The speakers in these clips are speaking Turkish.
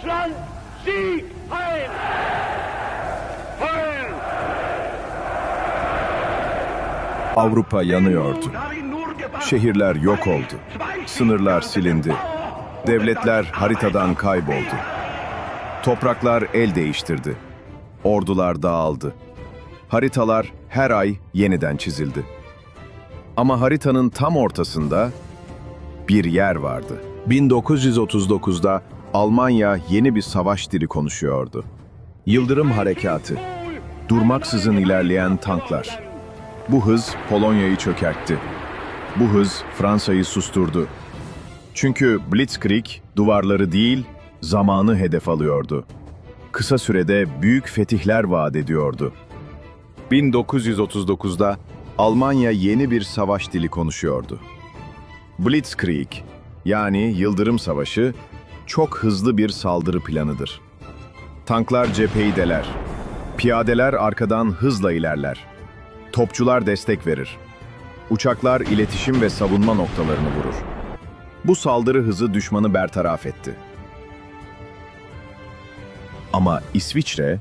Deutschland Sieg ein! Heil! Avrupa yanıyordu. Şehirler yok oldu. Sınırlar silindi. Devletler haritadan kayboldu. Topraklar el değiştirdi. Ordular dağıldı. Haritalar her ay yeniden çizildi. Ama haritanın tam ortasında bir yer vardı. 1939'da Almanya yeni bir savaş dili konuşuyordu. Yıldırım harekatı. Durmaksızın ilerleyen tanklar. Bu hız Polonya'yı çökertti. Bu hız Fransa'yı susturdu. Çünkü Blitzkrieg duvarları değil, zamanı hedef alıyordu. Kısa sürede büyük fetihler vaat ediyordu. 1939'da Almanya yeni bir savaş dili konuşuyordu. Blitzkrieg, yani Yıldırım Savaşı, çok hızlı bir saldırı planıdır. Tanklar cepheyi deler. Piyadeler arkadan hızla ilerler. Topçular destek verir. Uçaklar iletişim ve savunma noktalarını vurur. Bu saldırı hızı düşmanı bertaraf etti. Ama İsviçre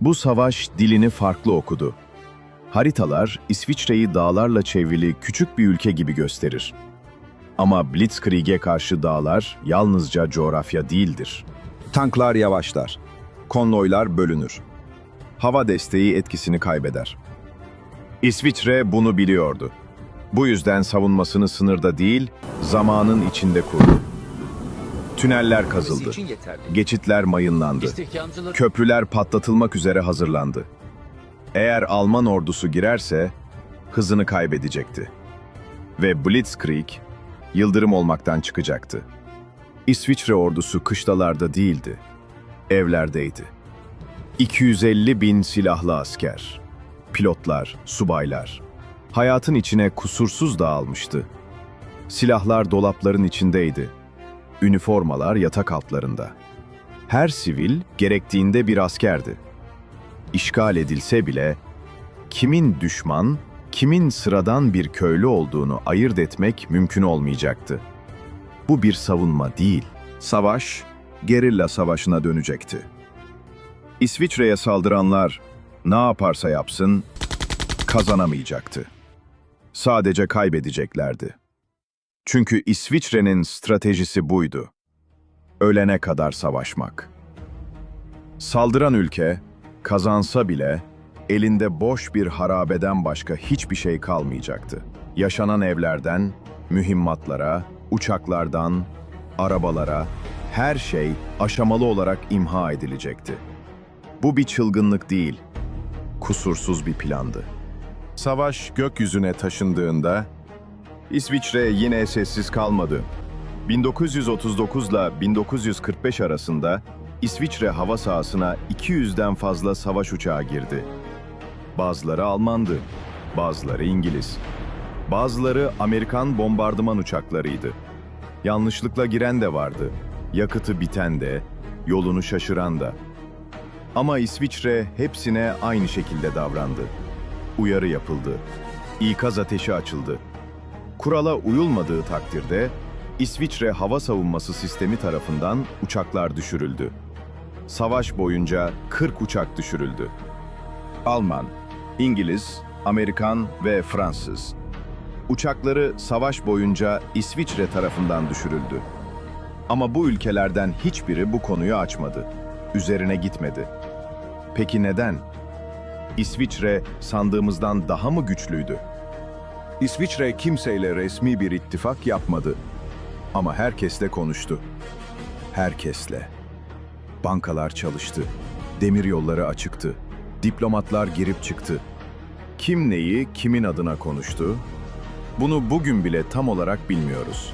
bu savaş dilini farklı okudu. Haritalar İsviçre'yi dağlarla çevrili küçük bir ülke gibi gösterir. Ama Blitzkrieg'e karşı dağlar yalnızca coğrafya değildir. Tanklar yavaşlar. Konvoylar bölünür. Hava desteği etkisini kaybeder. İsviçre bunu biliyordu. Bu yüzden savunmasını sınırda değil, zamanın içinde kurdu. Tüneller kazıldı. Geçitler mayınlandı. Köprüler patlatılmak üzere hazırlandı. Eğer Alman ordusu girerse hızını kaybedecekti. Ve Blitzkrieg yıldırım olmaktan çıkacaktı. İsviçre ordusu kışlalarda değildi, evlerdeydi. 250 bin silahlı asker, pilotlar, subaylar. Hayatın içine kusursuz dağılmıştı. Silahlar dolapların içindeydi. Üniformalar yatak altlarında. Her sivil gerektiğinde bir askerdi. İşgal edilse bile kimin düşman, kimin sıradan bir köylü olduğunu ayırt etmek mümkün olmayacaktı. Bu bir savunma değil. Savaş, gerilla savaşına dönecekti. İsviçre'ye saldıranlar ne yaparsa yapsın kazanamayacaktı. Sadece kaybedeceklerdi. Çünkü İsviçre'nin stratejisi buydu. Ölene kadar savaşmak. Saldıran ülke kazansa bile elinde boş bir harabeden başka hiçbir şey kalmayacaktı. Yaşanan evlerden, mühimmatlara, uçaklardan, arabalara, her şey aşamalı olarak imha edilecekti. Bu bir çılgınlık değil, kusursuz bir plandı. Savaş gökyüzüne taşındığında İsviçre yine sessiz kalmadı. 1939 ile 1945 arasında İsviçre hava sahasına 200'den fazla savaş uçağı girdi. Bazıları Almandı, bazıları İngiliz. Bazıları Amerikan bombardıman uçaklarıydı. Yanlışlıkla giren de vardı. Yakıtı biten de, yolunu şaşıran da. Ama İsviçre hepsine aynı şekilde davrandı. Uyarı yapıldı. İkaz ateşi açıldı. Kurala uyulmadığı takdirde İsviçre Hava Savunması Sistemi tarafından uçaklar düşürüldü. Savaş boyunca 40 uçak düşürüldü. Alman, İngiliz, Amerikan ve Fransız. Uçakları savaş boyunca İsviçre tarafından düşürüldü. Ama bu ülkelerden hiçbiri bu konuyu açmadı. Üzerine gitmedi. Peki neden? İsviçre sandığımızdan daha mı güçlüydü? İsviçre kimseyle resmi bir ittifak yapmadı. Ama herkesle konuştu. Herkesle. Bankalar çalıştı. Demir yolları açıktı. Diplomatlar girip çıktı. Kim neyi kimin adına konuştu? Bunu bugün bile tam olarak bilmiyoruz.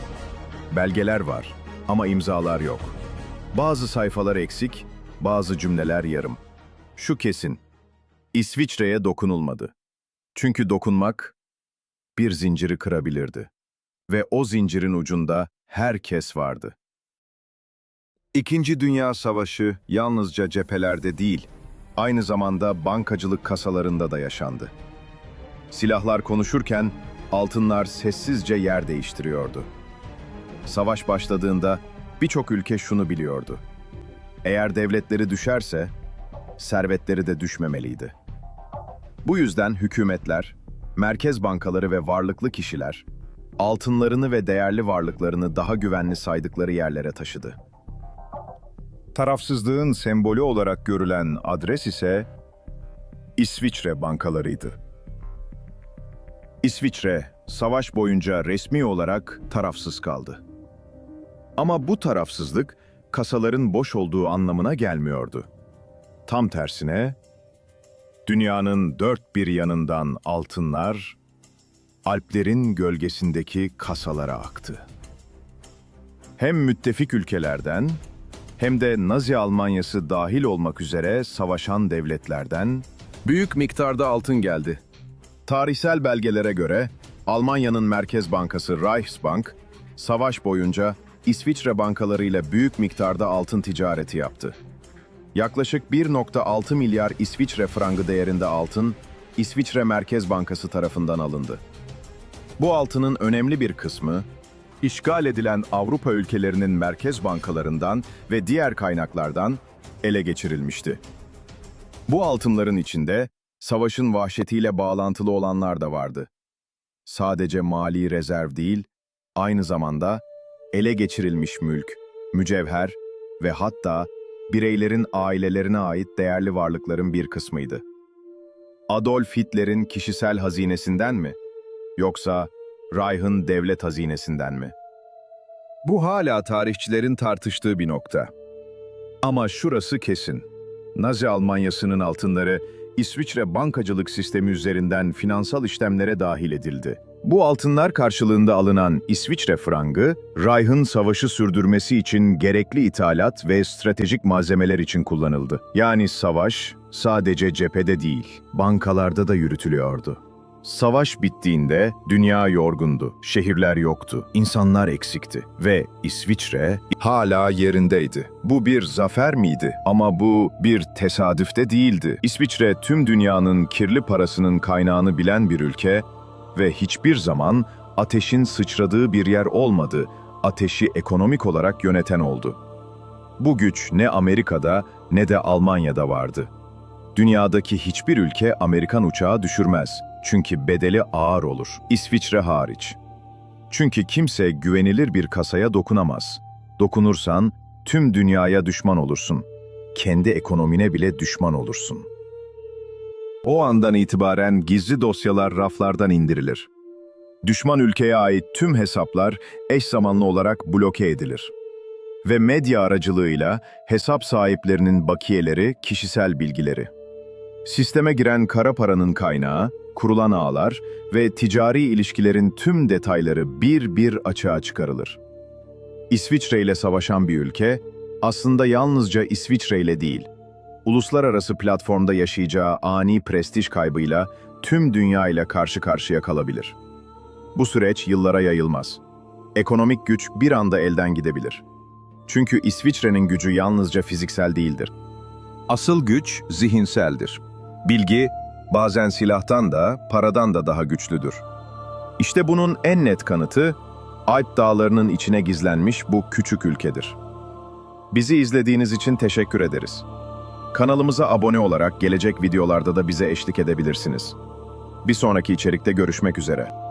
Belgeler var ama imzalar yok. Bazı sayfalar eksik, bazı cümleler yarım. Şu kesin. İsviçre'ye dokunulmadı. Çünkü dokunmak bir zinciri kırabilirdi. Ve o zincirin ucunda herkes vardı. İkinci Dünya Savaşı yalnızca cephelerde değil, aynı zamanda bankacılık kasalarında da yaşandı. Silahlar konuşurken altınlar sessizce yer değiştiriyordu. Savaş başladığında birçok ülke şunu biliyordu. Eğer devletleri düşerse, servetleri de düşmemeliydi. Bu yüzden hükümetler, merkez bankaları ve varlıklı kişiler, altınlarını ve değerli varlıklarını daha güvenli saydıkları yerlere taşıdı. Tarafsızlığın sembolü olarak görülen adres ise İsviçre bankalarıydı. İsviçre, savaş boyunca resmi olarak tarafsız kaldı. Ama bu tarafsızlık, kasaların boş olduğu anlamına gelmiyordu. Tam tersine, dünyanın dört bir yanından altınlar, Alplerin gölgesindeki kasalara aktı. Hem müttefik ülkelerden, hem de Nazi Almanyası dahil olmak üzere savaşan devletlerden büyük miktarda altın geldi. Tarihsel belgelere göre Almanya'nın Merkez Bankası Reichsbank, savaş boyunca İsviçre bankalarıyla büyük miktarda altın ticareti yaptı. Yaklaşık 1.6 milyar İsviçre frangı değerinde altın, İsviçre Merkez Bankası tarafından alındı. Bu altının önemli bir kısmı, işgal edilen Avrupa ülkelerinin merkez bankalarından ve diğer kaynaklardan ele geçirilmişti. Bu altınların içinde savaşın vahşetiyle bağlantılı olanlar da vardı. Sadece mali rezerv değil, aynı zamanda ele geçirilmiş mülk, mücevher ve hatta bireylerin ailelerine ait değerli varlıkların bir kısmıydı. Adolf Hitler'in kişisel hazinesinden mi? Yoksa Reich'ın devlet hazinesinden mi? Bu hala tarihçilerin tartıştığı bir nokta. Ama şurası kesin. Nazi Almanyası'nın altınları İsviçre bankacılık sistemi üzerinden finansal işlemlere dahil edildi. Bu altınlar karşılığında alınan İsviçre frangı, Reich'ın savaşı sürdürmesi için gerekli ithalat ve stratejik malzemeler için kullanıldı. Yani savaş sadece cephede değil, bankalarda da yürütülüyordu. Savaş bittiğinde dünya yorgundu, şehirler yoktu, insanlar eksikti ve İsviçre hala yerindeydi. Bu bir zafer miydi? Ama bu bir tesadüf de değildi. İsviçre tüm dünyanın kirli parasının kaynağını bilen bir ülke ve hiçbir zaman ateşin sıçradığı bir yer olmadı, ateşi ekonomik olarak yöneten oldu. Bu güç ne Amerika'da ne de Almanya'da vardı. Dünyadaki hiçbir ülke Amerikan uçağı düşürmez. Çünkü bedeli ağır olur. İsviçre hariç. Çünkü kimse güvenilir bir kasaya dokunamaz. Dokunursan tüm dünyaya düşman olursun. Kendi ekonomine bile düşman olursun. O andan itibaren gizli dosyalar raflardan indirilir. Düşman ülkeye ait tüm hesaplar eş zamanlı olarak bloke edilir. Ve medya aracılığıyla hesap sahiplerinin bakiyeleri, kişisel bilgileri. Sisteme giren kara paranın kaynağı, kurulan ağlar ve ticari ilişkilerin tüm detayları bir bir açığa çıkarılır. İsviçre ile savaşan bir ülke, aslında yalnızca İsviçre ile değil, uluslararası platformda yaşayacağı ani prestij kaybıyla tüm dünya ile karşı karşıya kalabilir. Bu süreç yıllara yayılmaz. Ekonomik güç bir anda elden gidebilir. Çünkü İsviçre'nin gücü yalnızca fiziksel değildir. Asıl güç zihinseldir. Bilgi bazen silahtan da, paradan da daha güçlüdür. İşte bunun en net kanıtı, Alp dağlarının içine gizlenmiş bu küçük ülkedir. Bizi izlediğiniz için teşekkür ederiz. Kanalımıza abone olarak gelecek videolarda da bize eşlik edebilirsiniz. Bir sonraki içerikte görüşmek üzere.